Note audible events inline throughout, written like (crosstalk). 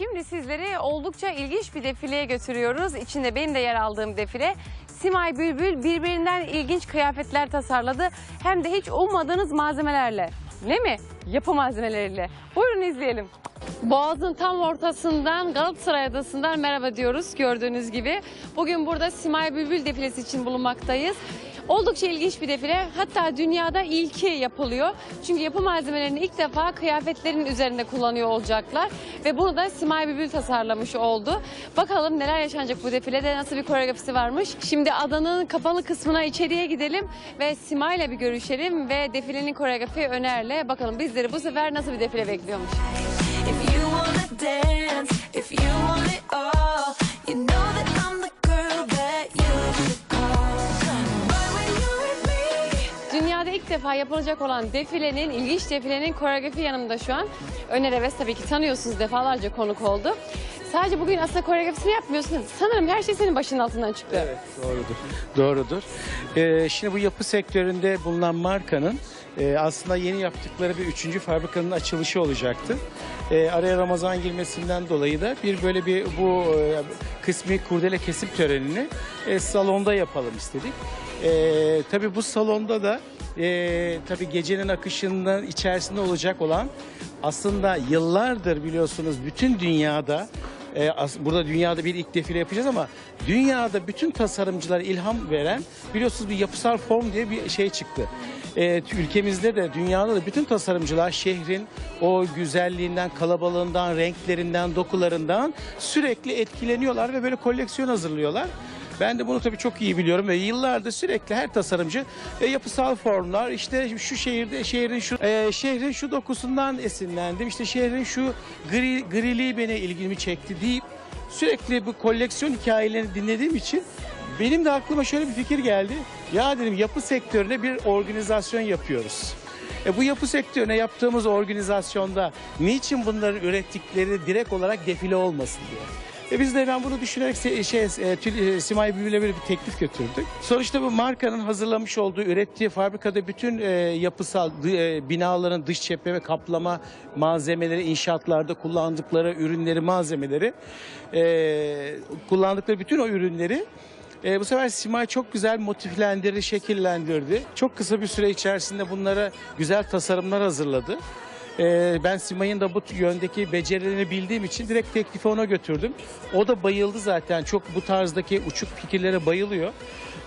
Şimdi sizleri oldukça ilginç bir defileye götürüyoruz. İçinde benim de yer aldığım defile. Simay Bülbül birbirinden ilginç kıyafetler tasarladı. Hem de hiç ummadığınız malzemelerle. Ne mi? Yapı malzemeleriyle. Buyurun izleyelim. Boğaz'ın tam ortasından Galatasaray Adası'ndan merhaba diyoruz gördüğünüz gibi. Bugün burada Simay Bülbül defilesi için bulunmaktayız. Oldukça ilginç bir defile. Hatta dünyada ilki yapılıyor. Çünkü yapı malzemelerini ilk defa kıyafetlerin üzerinde kullanıyor olacaklar. Ve bunu da Simay Bülbül tasarlamış oldu. Bakalım neler yaşanacak bu defilede, nasıl bir koreografisi varmış. Şimdi adanın kapalı kısmına içeriye gidelim ve Simay ile bir görüşelim ve defilenin koreografi Öner'le bakalım bizleri bu sefer nasıl bir defile bekliyormuş. Dünyada ilk defa yapılacak olan defilenin, ilginç defilenin koreografi yanımda şu an. Öner Eves tabii ki tanıyorsunuz defalarca konuk oldu. Sadece bugün aslında koreografisini yapmıyorsunuz. Sanırım her şey senin başının altından çıktı. Evet doğrudur. Doğrudur. Ee, şimdi bu yapı sektöründe bulunan markanın e, aslında yeni yaptıkları bir üçüncü fabrikanın açılışı olacaktı. Ee, araya Ramazan girmesinden dolayı da bir böyle bir bu e, kısmi kurdele kesim törenini e, salonda yapalım istedik. Ee, tabii bu salonda da e, tabii gecenin akışından içerisinde olacak olan aslında yıllardır biliyorsunuz bütün dünyada e, burada dünyada bir ilk defile yapacağız ama dünyada bütün tasarımcılara ilham veren biliyorsunuz bir yapısal form diye bir şey çıktı. E, ülkemizde de dünyada da bütün tasarımcılar şehrin o güzelliğinden, kalabalığından, renklerinden, dokularından sürekli etkileniyorlar ve böyle koleksiyon hazırlıyorlar. Ben de bunu tabii çok iyi biliyorum ve yıllardır sürekli her tasarımcı e, yapısal formlar işte şu şehirde şehrin şu e, şehrin şu dokusundan esinlendim. işte şehrin şu gri griliği beni ilgimi çekti deyip sürekli bu koleksiyon hikayelerini dinlediğim için benim de aklıma şöyle bir fikir geldi. Ya dedim yapı sektörüne bir organizasyon yapıyoruz. E bu yapı sektörüne yaptığımız organizasyonda niçin bunların ürettikleri direkt olarak defile olmasın diye. E biz de ben bunu düşünerek şey, e, e, Simay Bülbül'e bir teklif götürdük. Sonuçta bu markanın hazırlamış olduğu, ürettiği fabrikada bütün e, yapısal e, binaların dış cephe ve kaplama malzemeleri, inşaatlarda kullandıkları ürünleri, malzemeleri, e, kullandıkları bütün o ürünleri e, bu sefer Simay çok güzel motiflendirdi, şekillendirdi. Çok kısa bir süre içerisinde bunlara güzel tasarımlar hazırladı. E, ben Simay'ın da bu yöndeki becerilerini bildiğim için direkt teklifi ona götürdüm. O da bayıldı zaten. Çok bu tarzdaki uçuk fikirlere bayılıyor.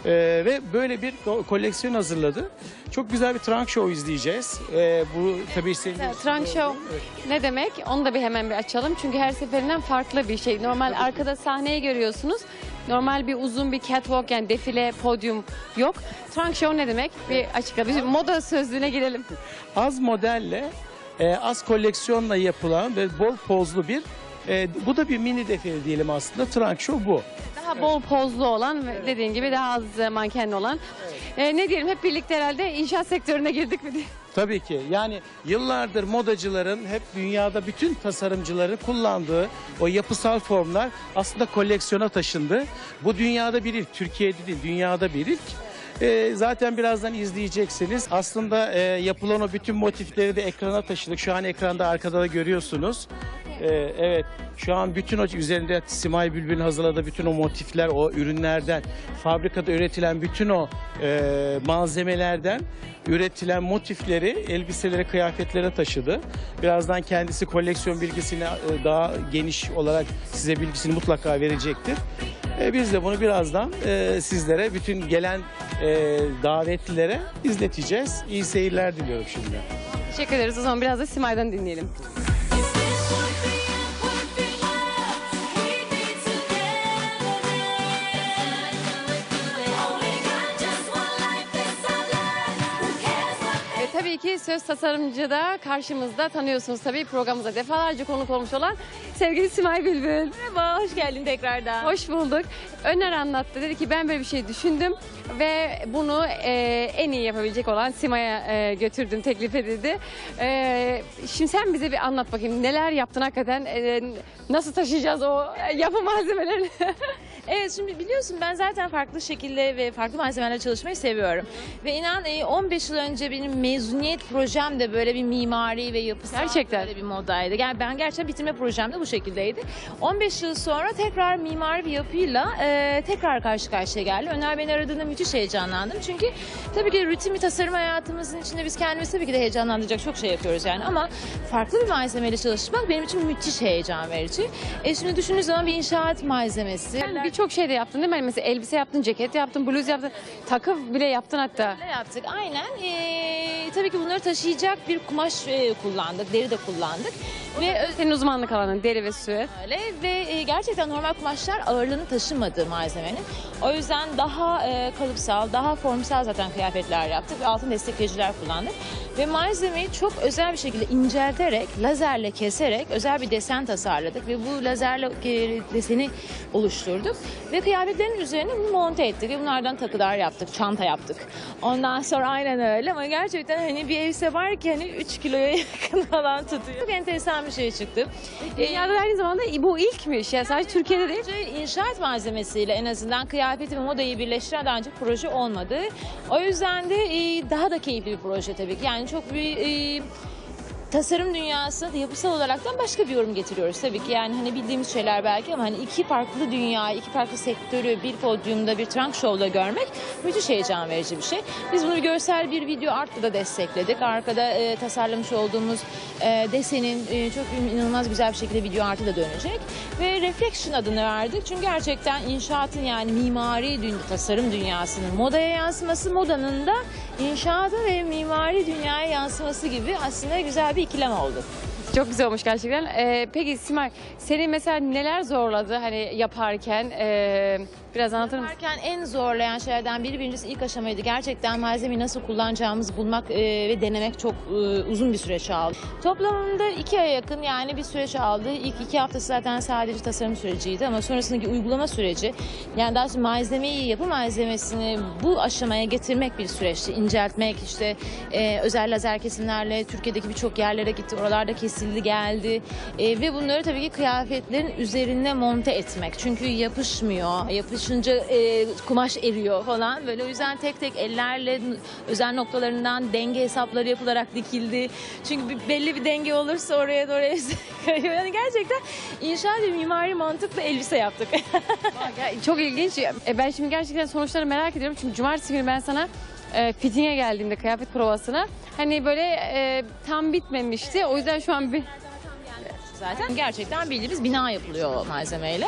E, ve böyle bir ko- koleksiyon hazırladı. Çok güzel bir trunk show izleyeceğiz. E, bu tabii senin... Trunk show ne demek? Onu da bir hemen bir açalım. Çünkü her seferinden farklı bir şey. Normal arkada sahneyi görüyorsunuz. Normal bir uzun bir catwalk yani defile, podyum yok. Trunk show ne demek? Bir açıkla. Bir moda sözlüğüne girelim. az modelle, e, az koleksiyonla yapılan ve bol pozlu bir e, bu da bir mini defile diyelim aslında. Trunk show bu. Daha bol pozlu olan ve dediğin gibi daha az e, mankenli olan. E, ne diyelim hep birlikte herhalde inşaat sektörüne girdik mi diye. Tabii ki. Yani yıllardır modacıların hep dünyada bütün tasarımcıların kullandığı o yapısal formlar aslında koleksiyona taşındı. Bu dünyada bir ilk, Türkiye'de değil, dünyada bir ilk. Ee, zaten birazdan izleyeceksiniz. Aslında e, yapılan o bütün motifleri de ekrana taşıdık. Şu an ekranda arkada da görüyorsunuz. Ee, evet, şu an bütün o üzerinde Simay Bülbül'ün hazırladığı bütün o motifler, o ürünlerden, fabrikada üretilen bütün o e, malzemelerden üretilen motifleri elbiselere, kıyafetlere taşıdı. Birazdan kendisi koleksiyon bilgisini e, daha geniş olarak size bilgisini mutlaka verecektir. E, biz de bunu birazdan e, sizlere, bütün gelen e, davetlilere izleteceğiz. İyi seyirler diliyorum şimdi. Teşekkür ederiz. O zaman biraz da Simay'dan dinleyelim. Tabii ki söz tasarımcı da karşımızda tanıyorsunuz tabii programımıza defalarca konuk olmuş olan sevgili Simay Bülbül. Merhaba, hoş geldin tekrardan. Hoş bulduk. Öner anlattı. Dedi ki ben böyle bir şey düşündüm ve bunu e, en iyi yapabilecek olan Sima'ya e, götürdüm, teklif edildi. E, şimdi sen bize bir anlat bakayım neler yaptın hakikaten, e, nasıl taşıyacağız o yapı malzemelerini? (laughs) Evet şimdi biliyorsun ben zaten farklı şekilde ve farklı malzemelerle çalışmayı seviyorum. Ve inan e, 15 yıl önce benim mezuniyet projem de böyle bir mimari ve yapısal Gerçekten. böyle bir modaydı. Yani ben gerçekten bitirme projem de bu şekildeydi. 15 yıl sonra tekrar mimari bir yapıyla e, tekrar karşı karşıya geldim. Öner beni aradığında müthiş heyecanlandım. Çünkü tabii ki rutin bir tasarım hayatımızın içinde biz kendimiz tabii ki de heyecanlandıracak çok şey yapıyoruz yani. Ama farklı bir malzemeyle çalışmak benim için müthiş heyecan verici. E şimdi düşündüğünüz zaman bir inşaat malzemesi. Sen birçok şey de yaptın değil mi? Hani Mesela elbise yaptın, ceket yaptın, bluz yaptın, takı bile yaptın hatta. Ne yaptık? Aynen. Ee, tabii ki bunları taşıyacak bir kumaş e, kullandık, deri de kullandık. Ve Senin uzmanlık alanın deri ve süet. öyle ve e, gerçekten normal kumaşlar ağırlığını taşımadı malzemenin. O yüzden daha e, kalıpsal, daha formsal zaten kıyafetler yaptık ve altın destekleyiciler kullandık. Ve malzemeyi çok özel bir şekilde incelterek, lazerle keserek özel bir desen tasarladık ve bu lazerle e, deseni oluşturduk. Ve kıyafetlerin üzerine bunu monte ettik ve bunlardan takılar yaptık, çanta yaptık. Ondan sonra aynen öyle ama gerçekten hani bir elbise var ki hani 3 kiloya (laughs) yakın falan tutuyor. Çok enteresan bir şey çıktı. Ee, Dünyada da aynı zamanda bu ilkmiş. Yani sadece Türkiye'de değil. İnşaat malzemesiyle en azından kıyafeti ve modayı birleştiren daha önce proje olmadı. O yüzden de e, daha da keyifli bir proje tabii ki. Yani çok bir e, tasarım dünyası yapısal olaraktan başka bir yorum getiriyoruz tabii ki. Yani hani bildiğimiz şeyler belki ama hani iki farklı dünya, iki farklı sektörü bir podyumda, bir trunk show'da görmek müthiş heyecan verici bir şey. Biz bunu görsel bir video artla da destekledik. Arkada e, tasarlamış olduğumuz e, desenin e, çok inanılmaz güzel bir şekilde video artı da dönecek. Ve Reflection adını verdik. Çünkü gerçekten inşaatın yani mimari dünya, tasarım dünyasının modaya yansıması, modanın da inşaata ve mimari dünyaya yansıması gibi aslında güzel bir ikilem oldu. Çok güzel olmuş gerçekten. Ee, peki Simay, seni mesela neler zorladı hani yaparken? Ee, biraz anlatır mısın? Yaparken en zorlayan şeylerden biri birincisi ilk aşamaydı. Gerçekten malzemeyi nasıl kullanacağımızı bulmak e, ve denemek çok e, uzun bir süreç aldı. Toplamında iki aya yakın yani bir süreç aldı. İlk iki haftası zaten sadece tasarım süreciydi ama sonrasındaki uygulama süreci yani daha sonra malzemeyi, yapı malzemesini bu aşamaya getirmek bir süreçti. İnceltmek işte e, özel lazer kesimlerle Türkiye'deki birçok yerlere gitti. Oralarda kesildi geldi E, ve bunları tabii ki kıyafetlerin üzerine monte etmek. Çünkü yapışmıyor. Yapışınca e, kumaş eriyor falan. Böyle o yüzden tek tek ellerle özel noktalarından denge hesapları yapılarak dikildi. Çünkü bir- belli bir denge olursa oraya da (laughs) oraya kayıyor. Yani gerçekten inşaat ve mimari mantıkla elbise yaptık. (laughs) Ya, çok ilginç. E, ben şimdi gerçekten sonuçları merak ediyorum. Çünkü cumartesi günü ben sana e, fitting'e geldiğimde kıyafet provasına hani böyle e, tam bitmemişti. O yüzden şu an bir zaten. Gerçekten bildiğimiz bina yapılıyor malzemeyle.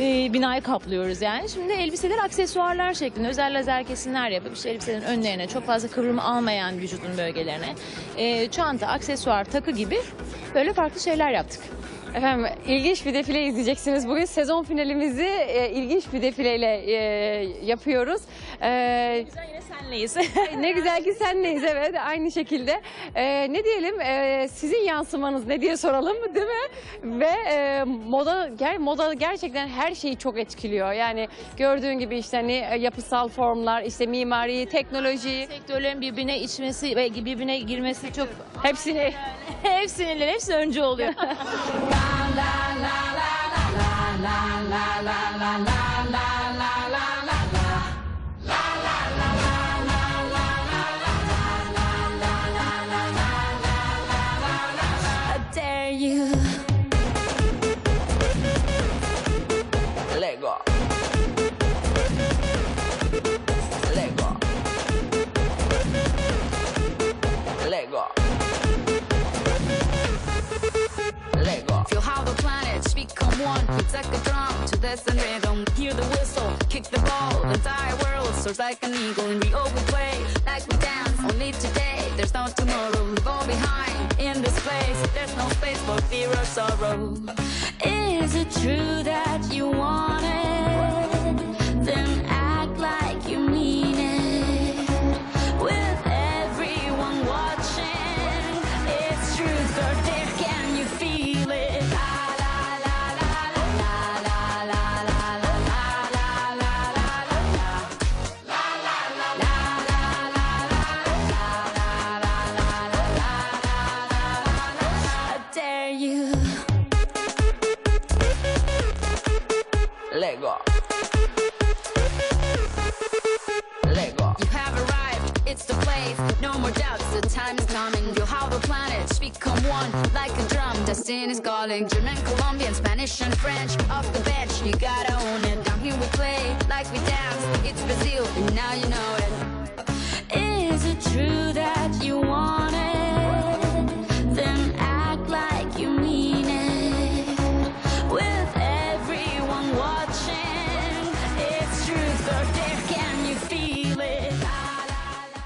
Ee, binayı kaplıyoruz yani. Şimdi elbiseler aksesuarlar şeklinde özel lazer kesimler yapıp işte elbiselerin önlerine çok fazla kıvrım almayan vücudun bölgelerine e, çanta, aksesuar, takı gibi böyle farklı şeyler yaptık. Efendim ilginç bir defile izleyeceksiniz. Bugün sezon finalimizi e, ilginç bir defileyle e, yapıyoruz. E, Güzel yine senleyiz. ne güzel ki senleyiz evet aynı şekilde. E, ne diyelim e, sizin yansımanız ne diye soralım değil mi? Ve e, moda ger moda gerçekten her şeyi çok etkiliyor. Yani gördüğün gibi işte hani e, yapısal formlar, işte mimari, teknoloji Sektörlerin birbirine içmesi ve birbirine girmesi çok hepsini hepsinin hepsi önce oluyor. I one. It's like a drum to this and rhythm. Hear the whistle, kick the ball. The entire world soars like an eagle. And we all play like we dance. Only today, there's no tomorrow. Leave all behind in this place. There's no space for fear or sorrow. Is it true that you want it? One like a drum. Destiny is calling. German, Colombian, Spanish, and French. Off the bench, you gotta own it. Down here we play like we dance. It's Brazil, and now you know.